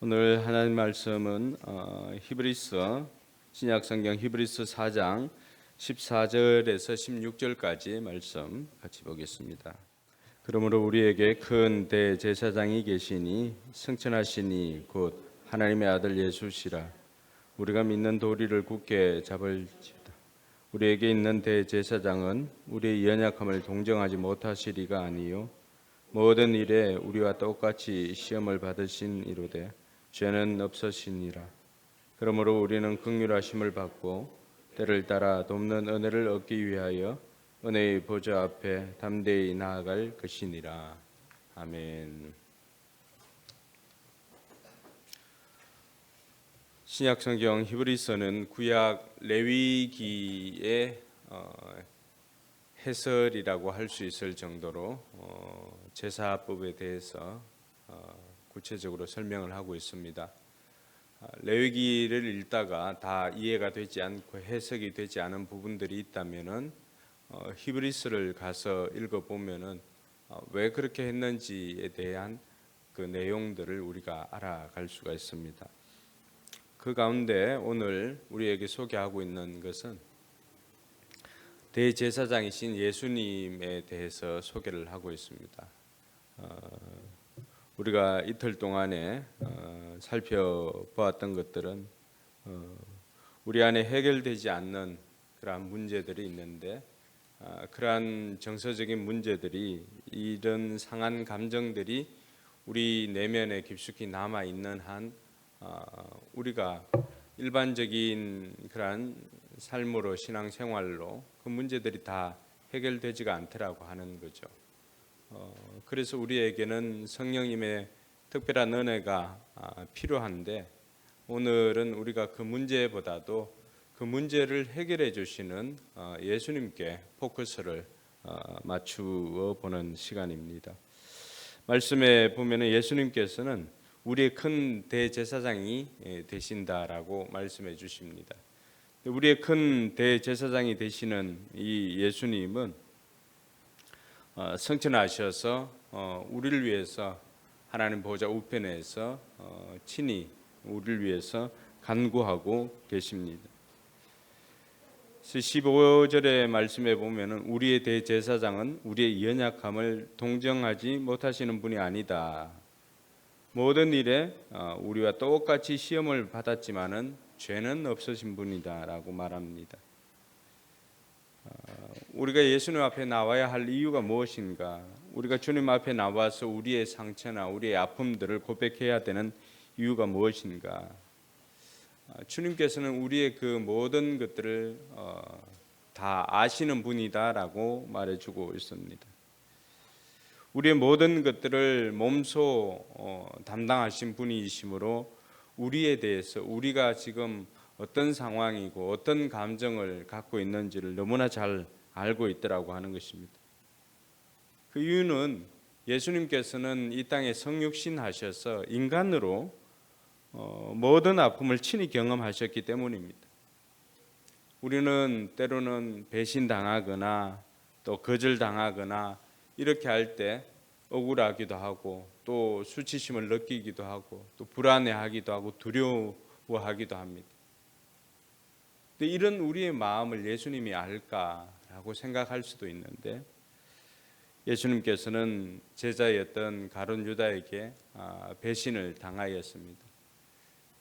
오늘 하나님 말씀은 어, 히브리서 신약 성경 히브리서 4장 14절에서 16절까지 말씀 같이 보겠습니다. 그러므로 우리에게 큰 대제사장이 계시니 승천하시니 곧 하나님의 아들 예수시라. 우리가 믿는 도리를 굳게 잡을지어다. 우리에게 있는 대제사장은 우리의 연약함을 동정하지 못하시리가 아니요. 모든 일에 우리와 똑같이 시험을 받으신 이로되 죄는 없으시니라. 그러므로 우리는 극률하심을 받고 때를 따라 돕는 은혜를 얻기 위하여 은혜의 보좌 앞에 담대히 나아갈 것이니라. 아멘. 신약 성경 히브리서는 구약 레위기의 어, 해설이라고 할 수 있을 정도로 어, 제사법에 대해서 어, 구체적으로 설명을 하고 있습니다. 아, 레위기를 읽다가 다 이해가 되지 않고 해석이 되지 않은 부분들이 있다면은 어, 히브리스를 가서 읽어 보면은 어, 왜 그렇게 했는지에 대한 그 내용들을 우리가 알아갈 수가 있습니다. 그 가운데 오늘 우리에게 소개하고 있는 것은 대제사장이신 예수님에 대해서 소개를 하고 있습니다. 어, 우리가 이틀 동안에 어, 살펴보았던 것들은 어, 우리 안에 해결되지 않는 그러한 문제들이 있는데 아, 그러한 정서적인 문제들이 이런 상한 감정들이 우리 내면에 깊숙이 남아 있는 한 아, 우리가 일반적인 그러한 삶으로 신앙 생활로 그 문제들이 다 해결되지가 않더라고 하는 거죠. 어, 그래서 우리에게는 성령님의 특별한 은혜가 아, 필요한데 오늘은 우리가 그 문제보다도 그 문제를 해결해 주시는 어, 예수님께 포커스를 어, 맞추어 보는 시간입니다. 말씀에 보면은 예수님께서는 우리의 큰 대제사장이 예, 되신다라고 말씀해 주십니다. 우리의 큰 대제사장이 되시는 이 예수님은 어, 성천하셔서 어, 우리를 위해서 하나님 보좌 우편에서 어, 친히 우리를 위해서 간구하고 계십니다. 15절의 말씀에 보면은 우리의 대제사장은 우리의 연약함을 동정하지 못하시는 분이 아니다. 모든 일에 어, 우리와 똑같이 시험을 받았지만은 죄는 없으신 분이다라고 말합니다. 어, 우리가 예수님 앞에 나와야 할 이유가 무엇인가? 우리가 주님 앞에 나와서 우리의 상처나 우리의 아픔들을 고백해야 되는 이유가 무엇인가? 어, 주님께서는 우리의 그 모든 것들을 어, 다 아시는 분이다라고 말해주고 있습니다. 우리의 모든 것들을 몸소 담당하신 분이시므로 우리에 대해서 우리가 지금 어떤 상황이고 어떤 감정을 갖고 있는지를 너무나 잘 알고 있더라고 하는 것입니다. 그 이유는 예수님께서는 이 땅에 성육신 하셔서 인간으로 어, 모든 아픔을 친히 경험하셨기 때문입니다. 우리는 때로는 배신당하거나 또 거절당하거나 이렇게 할 때 억울하기도 하고 또 수치심을 느끼기도 하고 또 불안해하기도 하고 두려워하기도 합니다. 근데 이런 우리의 마음을 예수님이 알까 라고 생각할 수도 있는데 예수님께서는 제자였던 가론 유다에게 아, 배신을 당하였습니다.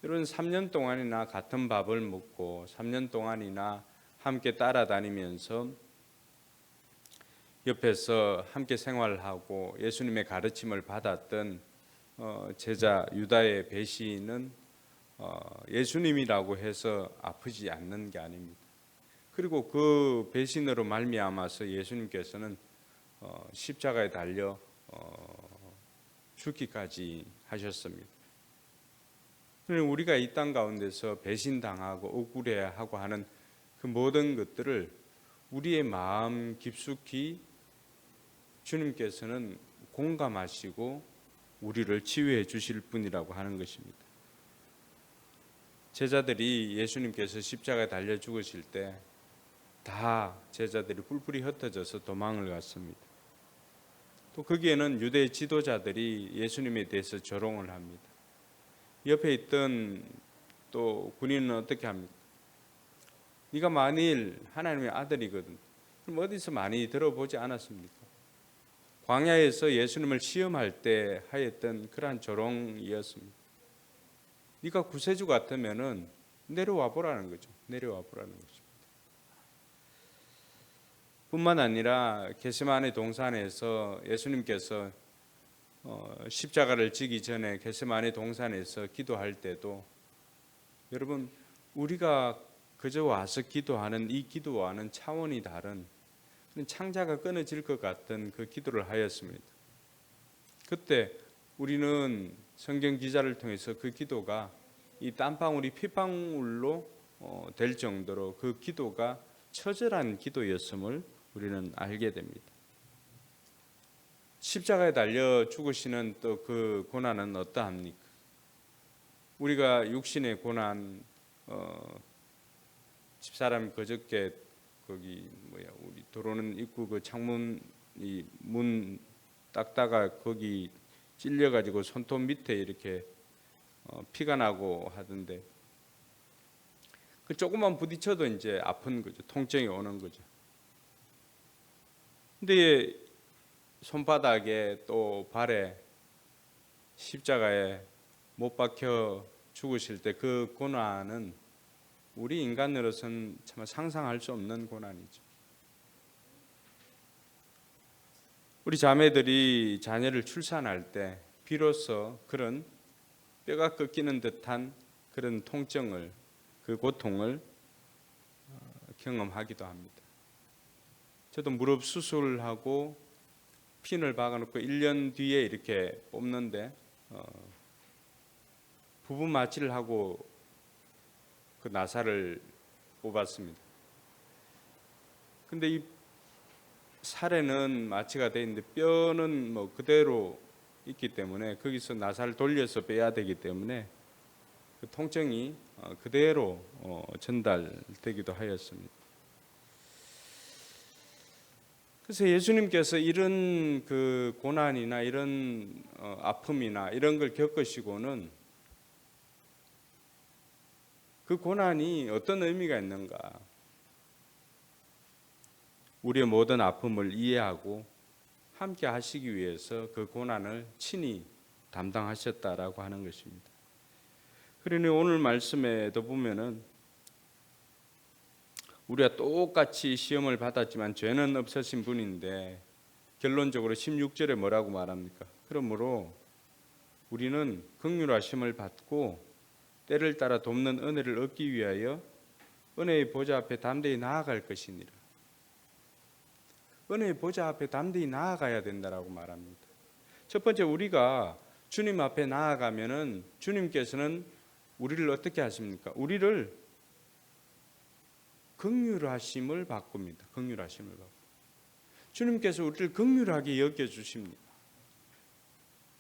여러분 3년 동안이나 같은 밥을 먹고 3년 동안이나 함께 따라다니면서 옆에서 함께 생활하고 예수님의 가르침을 받았던 어, 제자 유다의 배신은 어, 예수님이라고 해서 아프지 않는 게 아닙니다. 그리고 그 배신으로 말미암아서 예수님께서는 어, 십자가에 달려 죽기까지 하셨습니다. 우리가 이 땅 가운데서 배신당하고 억울해하고 하는 그 모든 것들을 우리의 마음 깊숙이 주님께서는 공감하시고 우리를 치유해 주실 분이라고 하는 것입니다. 제자들이 예수님께서 십자가에 달려 죽으실 때 다 제자들이 뿔뿔이 흩어져서 도망을 갔습니다. 또 거기에는 유대 지도자들이 예수님에 대해서 조롱을 합니다. 옆에 있던 또 군인은 어떻게 합니까? 네가 만일 하나님의 아들이거든. 그럼 어디서 많이 들어보지 않았습니까? 광야에서 예수님을 시험할 때 하였던 그러한 조롱이었습니다. 네가 구세주 같으면은 내려와 보라는 거죠. 내려와 보라는 거죠. 뿐만 아니라 게세마네 동산에서 예수님께서 어, 십자가를 지기 전에 게세마네 동산에서 기도할 때도 여러분 우리가 그저 와서 기도하는 이 기도와는 차원이 다른 창자가 끊어질 것 같은 그 기도를 하였습니다. 그때 우리는 성경 기자를 통해서 그 기도가 이 땀방울이 피방울로 어, 될 정도로 그 기도가 처절한 기도였음을 우리는 알게 됩니다. 십자가에 달려 죽으시는 또 그 고난은 어떠합니까? 우리가 육신의 고난, 어, 집사람 그저께 거기 뭐야 우리 들어오는 입구 그 창문 이문 닦다가 거기 찔려 가지고 손톱 밑에 이렇게 어, 피가 나고 하던데 그 조금만 부딪혀도 이제 아픈 거죠 통증이 오는 거죠. 근데 손바닥에 또 발에 십자가에 못 박혀 죽으실 때 그 고난은 우리 인간으로서는 참 상상할 수 없는 고난이죠. 우리 자매들이 자녀를 출산할 때 비로소 그런 뼈가 꺾이는 듯한 그런 통증을 그 고통을 어, 경험하기도 합니다. 저도 무릎 수술하고 핀을 박아놓고 1년 뒤에 이렇게 뽑는데 어, 부분 마취를 하고 그 나사를 뽑았습니다. 근데 이 살에는 마취가 돼 있는데 뼈는 뭐 그대로 있기 때문에 거기서 나사를 돌려서 빼야 되기 때문에 그 통증이 어, 그대로 어, 전달되기도 하였습니다. 그래서 예수님께서 이런 그 고난이나 이런 어, 아픔이나 이런 걸 겪으시고는 그 고난이 어떤 의미가 있는가? 우리의 모든 아픔을 이해하고 함께 하시기 위해서 그 고난을 친히 담당하셨다라고 하는 것입니다. 그러니 오늘 말씀에도 보면은 우리가 똑같이 시험을 받았지만 죄는 없으신 분인데 결론적으로 16절에 뭐라고 말합니까? 그러므로 우리는 극률하심을 받고 때를 따라 돕는 은혜를 얻기 위하여 은혜의 보좌 앞에 담대히 나아갈 것이니라. 은혜의 보좌 앞에 담대히 나아가야 된다라고 말합니다. 첫 번째 우리가 주님 앞에 나아가면은 주님께서는 우리를 어떻게 하십니까? 우리를 긍휼하심을 바꿉니다. 긍휼하심을 바꾸. 주님께서 우리를 긍휼하게 여겨 주십니다.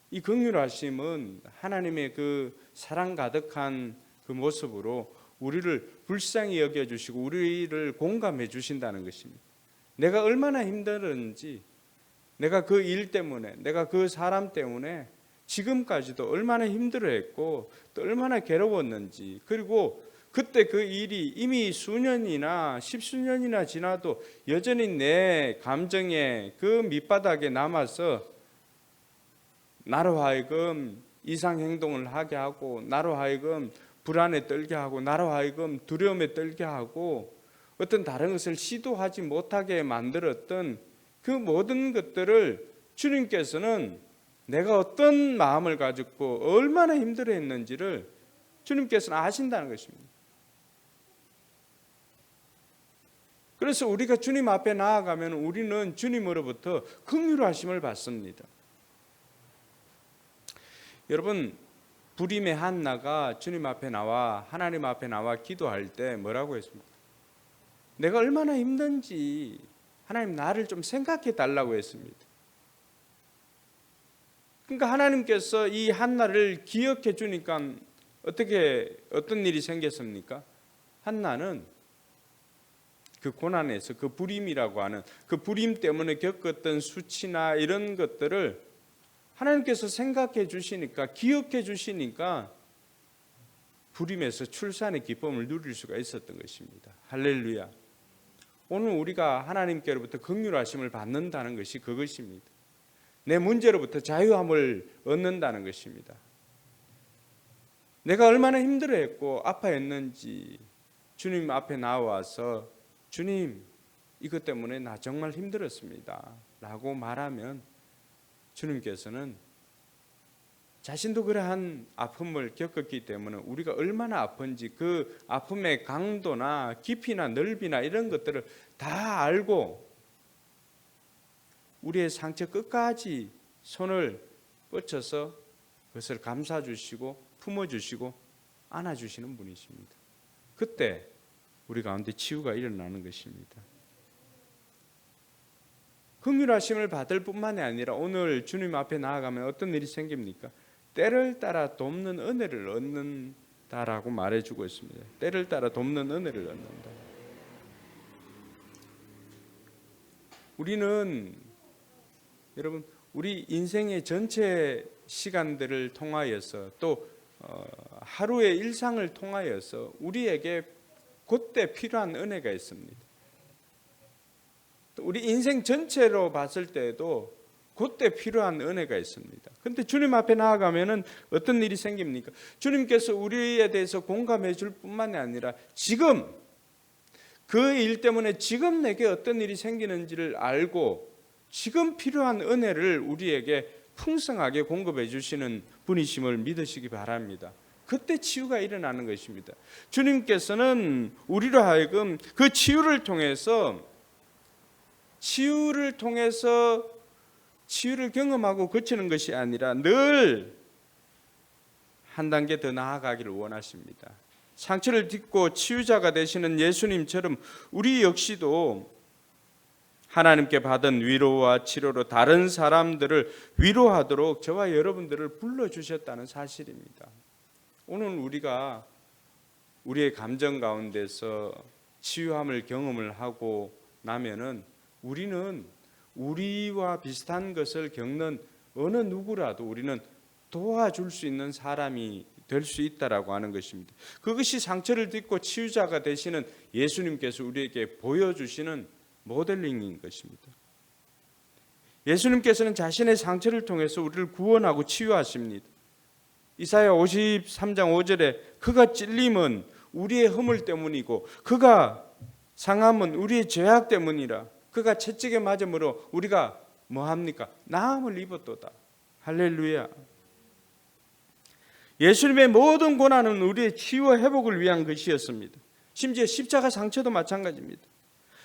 이 긍휼하심은 하나님의 그 사랑 가득한 그 모습으로 우리를 불쌍히 여겨 주시고 우리를 공감해 주신다는 것입니다. 내가 얼마나 힘들었는지 내가 그 일 때문에 내가 그 사람 때문에 지금까지도 얼마나 힘들어했고 또 얼마나 괴로웠는지 그리고 그때 그 일이 이미 수년이나 십수년이나 지나도 여전히 내 감정에 그 밑바닥에 남아서 나로 하여금 이상 행동을 하게 하고 나로 하여금 불안에 떨게 하고 나로 하여금 두려움에 떨게 하고 어떤 다른 것을 시도하지 못하게 만들었던 그 모든 것들을 주님께서는 내가 어떤 마음을 가졌고 얼마나 힘들어했는지를 주님께서는 아신다는 것입니다. 그래서 우리가 주님 앞에 나아가면 우리는 주님으로부터 긍휼하심을 받습니다. 여러분 불임의 한나가 주님 앞에 나와 하나님 앞에 나와 기도할 때 뭐라고 했습니까? 내가 얼마나 힘든지 하나님 나를 좀 생각해 달라고 했습니다. 그러니까 하나님께서 이 한나를 기억해 주니까 어떻게 어떤 일이 생겼습니까? 한나는 그 고난에서 그 불임이라고 하는 그 불임 때문에 겪었던 수치나 이런 것들을 하나님께서 생각해 주시니까 기억해 주시니까 부림에서 출산의 기쁨을 누릴 수가 있었던 것입니다. 할렐루야. 오늘 우리가 하나님께로부터 긍휼하심을 받는다는 것이 그것입니다. 내 문제로부터 자유함을 얻는다는 것입니다. 내가 얼마나 힘들어했고 아파했는지 주님 앞에 나와서 주님 이것 때문에 나 정말 힘들었습니다. 라고 말하면 주님께서는 자신도 그러한 아픔을 겪었기 때문에 우리가 얼마나 아픈지 그 아픔의 강도나 깊이나 넓이나 이런 것들을 다 알고 우리의 상처 끝까지 손을 뻗쳐서 그것을 감싸 주시고 품어 주시고 안아 주시는 분이십니다. 그때 우리 가운데 치유가 일어나는 것입니다. 긍휼하심을 받을 뿐만이 아니라 오늘 주님 앞에 나아가면 어떤 일이 생깁니까? 때를 따라 돕는 은혜를 얻는다라고 말해주고 있습니다. 때를 따라 돕는 은혜를 얻는다. 우리는 여러분 우리 인생의 전체 시간들을 통하여서 또 어, 하루의 일상을 통하여서 우리에게 그때 필요한 은혜가 있습니다. 또 우리 인생 전체로 봤을 때에도 그때 필요한 은혜가 있습니다. 근데 주님 앞에 나아가면은 어떤 일이 생깁니까? 주님께서 우리에 대해서 공감해 줄 뿐만이 아니라 지금 그 일 때문에 지금 내게 어떤 일이 생기는지를 알고 지금 필요한 은혜를 우리에게 풍성하게 공급해 주시는 분이심을 믿으시기 바랍니다. 그때 치유가 일어나는 것입니다. 주님께서는 우리로 하여금 그 치유를 통해서 치유를 통해서 치유를 경험하고 거치는 것이 아니라 늘 한 단계 더 나아가기를 원하십니다. 상처를 딛고 치유자가 되시는 예수님처럼 우리 역시도 하나님께 받은 위로와 치료로 다른 사람들을 위로하도록 저와 여러분들을 불러주셨다는 사실입니다. 오늘 우리가 우리의 감정 가운데서 치유함을 경험을 하고 나면은 우리는 우리와 비슷한 것을 겪는 어느 누구라도 우리는 도와줄 수 있는 사람이 될 수 있다라고 하는 것입니다. 그것이 상처를 딛고 치유자가 되시는 예수님께서 우리에게 보여주시는 모델링인 것입니다. 예수님께서는 자신의 상처를 통해서 우리를 구원하고 치유하십니다. 이사야 53장 5절에 그가 찔림은 우리의 허물 때문이고 그가 상함은 우리의 죄악 때문이라 그가 채찍에 맞음으로 우리가 뭐 합니까? 나음을 입었도다. 할렐루야. 예수님의 모든 고난은 우리의 치유와 회복을 위한 것이었습니다. 심지어 십자가 상처도 마찬가지입니다.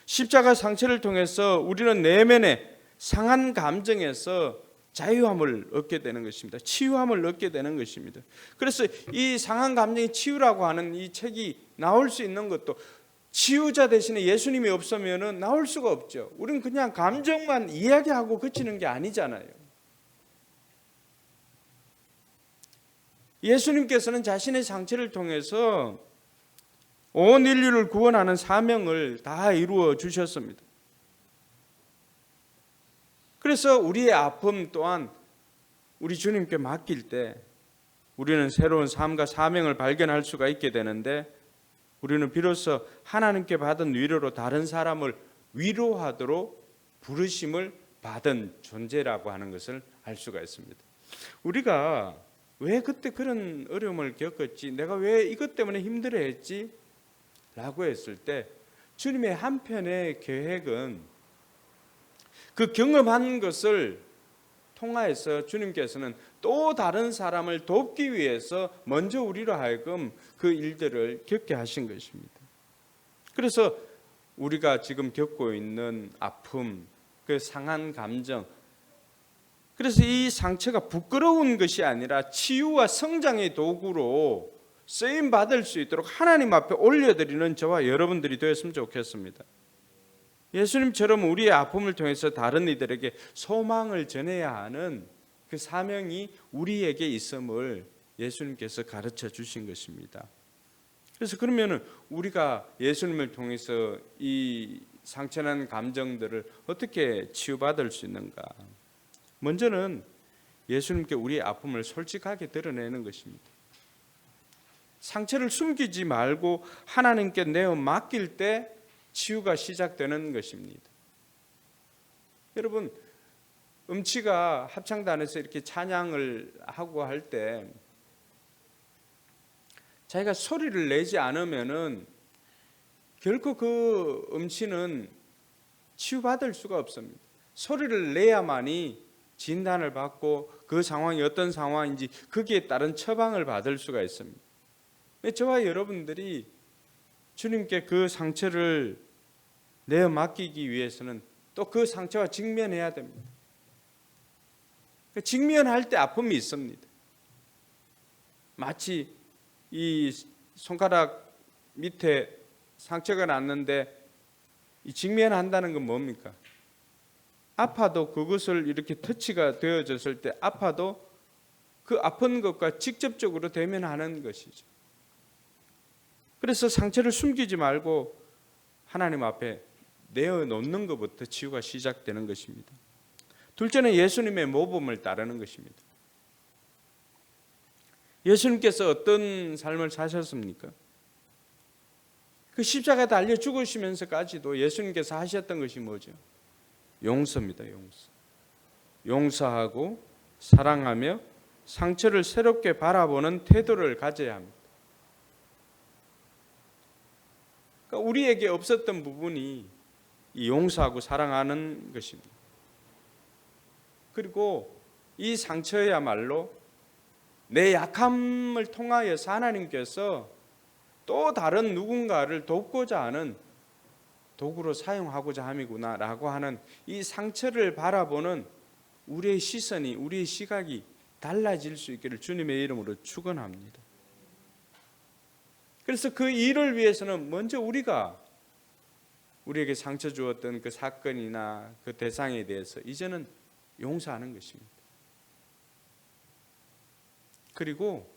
십자가 상처를 통해서 우리는 내면의 상한 감정에서 자유함을 얻게 되는 것입니다. 치유함을 얻게 되는 것입니다. 그래서 이 상한 감정이 치유라고 하는 이 책이 나올 수 있는 것도 치유자 대신에 예수님이 없으면은 나올 수가 없죠. 우리는 그냥 감정만 이야기하고 그치는 게 아니잖아요. 예수님께서는 자신의 상처를 통해서 온 인류를 구원하는 사명을 다 이루어 주셨습니다. 그래서 우리의 아픔 또한 우리 주님께 맡길 때 우리는 새로운 삶과 사명을 발견할 수가 있게 되는데 우리는 비로소 하나님께 받은 위로로 다른 사람을 위로하도록 부르심을 받은 존재라고 하는 것을 알 수가 있습니다. 우리가 왜 그때 그런 어려움을 겪었지? 내가 왜 이것 때문에 힘들어했지? 라고 했을 때 주님의 한편의 계획은 그 경험한 것을 통하여서 주님께서는 또 다른 사람을 돕기 위해서 먼저 우리로 하여금 그 일들을 겪게 하신 것입니다. 그래서 우리가 지금 겪고 있는 아픔, 그 상한 감정, 그래서 이 상처가 부끄러운 것이 아니라 치유와 성장의 도구로 쓰임 받을 수 있도록 하나님 앞에 올려드리는 저와 여러분들이 되었으면 좋겠습니다. 예수님처럼 우리의 아픔을 통해서 다른 이들에게 소망을 전해야 하는 그 사명이 우리에게 있음을 예수님께서 가르쳐 주신 것입니다. 그래서 그러면은 우리가 예수님을 통해서 이 상처난 감정들을 어떻게 치유받을 수 있는가? 먼저는 예수님께 우리의 아픔을 솔직하게 드러내는 것입니다. 상처를 숨기지 말고 하나님께 내어 맡길 때 치유가 시작되는 것입니다. 여러분 음치가 합창단에서 이렇게 찬양을 하고 할 때 자기가 소리를 내지 않으면은 결코 그 음치는 치유받을 수가 없습니다. 소리를 내야만이 진단을 받고 그 상황이 어떤 상황인지 거기에 따른 처방을 받을 수가 있습니다. 저와 여러분들이 주님께 그 상처를 내어 맡기기 위해서는 또 그 상처와 직면해야 됩니다. 그 직면할 때 아픔이 있습니다. 마치 이 손가락 밑에 상처가 났는데 이 직면한다는 건 뭡니까? 아파도 그것을 이렇게 터치가 되어졌을 때 아파도 그 아픈 것과 직접적으로 대면하는 것이죠. 그래서 상처를 숨기지 말고 하나님 앞에 내어 놓는 것부터 치유가 시작되는 것입니다. 둘째는 예수님의 모범을 따르는 것입니다. 예수님께서 어떤 삶을 사셨습니까? 그 십자가에 달려 죽으시면서까지도 예수님께서 하셨던 것이 뭐죠? 용서입니다. 용서. 용서하고 사랑하며 상처를 새롭게 바라보는 태도를 가져야 합니다. 그러니까 우리에게 없었던 부분이 이 용서하고 사랑하는 것입니다. 그리고 이 상처야말로 내 약함을 통하여서 하나님께서 또 다른 누군가를 돕고자 하는 도구로 사용하고자 함이구나라고 하는 이 상처를 바라보는 우리의 시선이 우리의 시각이 달라질 수 있기를 주님의 이름으로 축원합니다. 그래서 그 일을 위해서는 먼저 우리가 우리에게 상처 주었던 그 사건이나 그 대상에 대해서 이제는 용서하는 것입니다. 그리고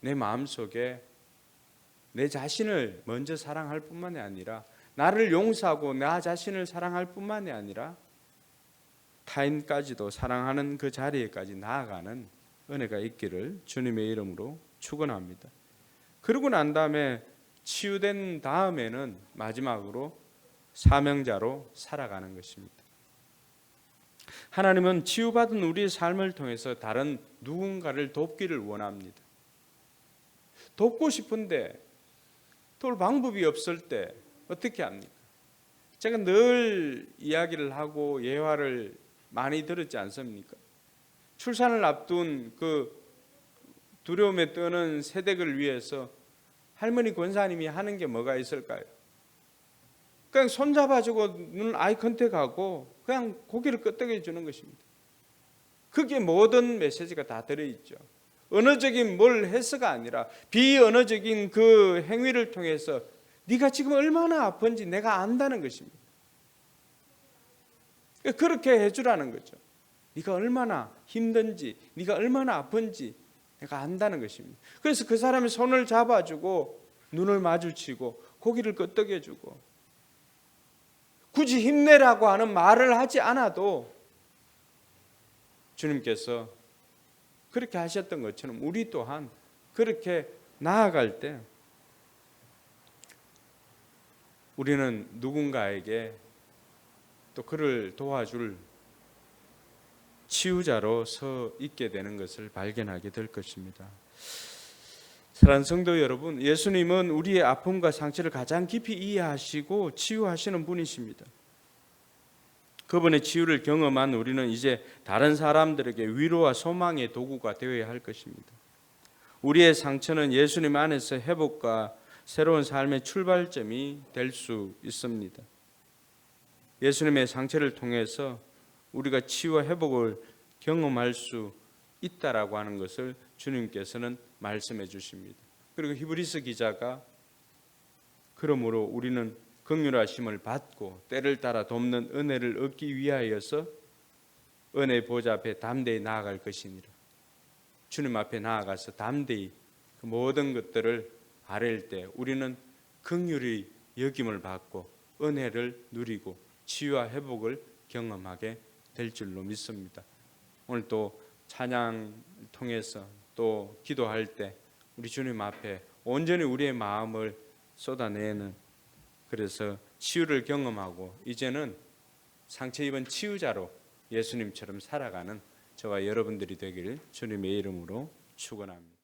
내 마음속에 내 자신을 먼저 사랑할 뿐만이 아니라 나를 용서하고 나 자신을 사랑할 뿐만이 아니라 타인까지도 사랑하는 그 자리에까지 나아가는 은혜가 있기를 주님의 이름으로 축원합니다. 그러고 난 다음에 치유된 다음에는 마지막으로 사명자로 살아가는 것입니다. 하나님은 치유받은 우리의 삶을 통해서 다른 누군가를 돕기를 원합니다. 돕고 싶은데 도울 방법이 없을 때 어떻게 합니까? 제가 늘 이야기를 하고 예화를 많이 들었지 않습니까? 출산을 앞둔 그 두려움에 떠는 세대를 위해서 할머니 권사님이 하는 게 뭐가 있을까요? 그냥 손잡아주고 눈 아이 컨택하고 그냥 고개를 끄덕여 주는 것입니다. 그게 모든 메시지가 다 들어있죠. 언어적인 뭘 해서가 아니라 비언어적인 그 행위를 통해서 네가 지금 얼마나 아픈지 내가 안다는 것입니다. 그렇게 해주라는 거죠. 네가 얼마나 힘든지, 네가 얼마나 아픈지 내가 안다는 것입니다. 그래서 그 사람의 손을 잡아주고 눈을 마주치고 고기를 끄덕여주고 굳이 힘내라고 하는 말을 하지 않아도 주님께서 그렇게 하셨던 것처럼 우리 또한 그렇게 나아갈 때 우리는 누군가에게 또 그를 도와줄 치유자로 서 있게 되는 것을 발견하게 될 것입니다. 사랑하는 성도 여러분, 예수님은 우리의 아픔과 상처를 가장 깊이 이해하시고 치유하시는 분이십니다. 그분의 치유를 경험한 우리는 이제 다른 사람들에게 위로와 소망의 도구가 되어야 할 것입니다. 우리의 상처는 예수님 안에서 회복과 새로운 삶의 출발점이 될 수 있습니다. 예수님의 상처를 통해서 우리가 치유와 회복을 경험할 수 있다라고 하는 것을 주님께서는 말씀해 주십니다. 그리고 히브리서 기자가 그러므로 우리는 긍휼하심을 받고 때를 따라 돕는 은혜를 얻기 위하여서 은혜 보좌 앞에 담대히 나아갈 것이니라. 주님 앞에 나아가서 담대히 그 모든 것들을 아랠 때 우리는 긍휼히 여김을 받고 은혜를 누리고 치유와 회복을 경험하게 될 줄로 믿습니다. 오늘 또 찬양 통해서 또 기도할 때 우리 주님 앞에 온전히 우리의 마음을 쏟아내는 그래서 치유를 경험하고 이제는 상처 입은 치유자로 예수님처럼 살아가는 저와 여러분들이 되길 주님의 이름으로 축원합니다.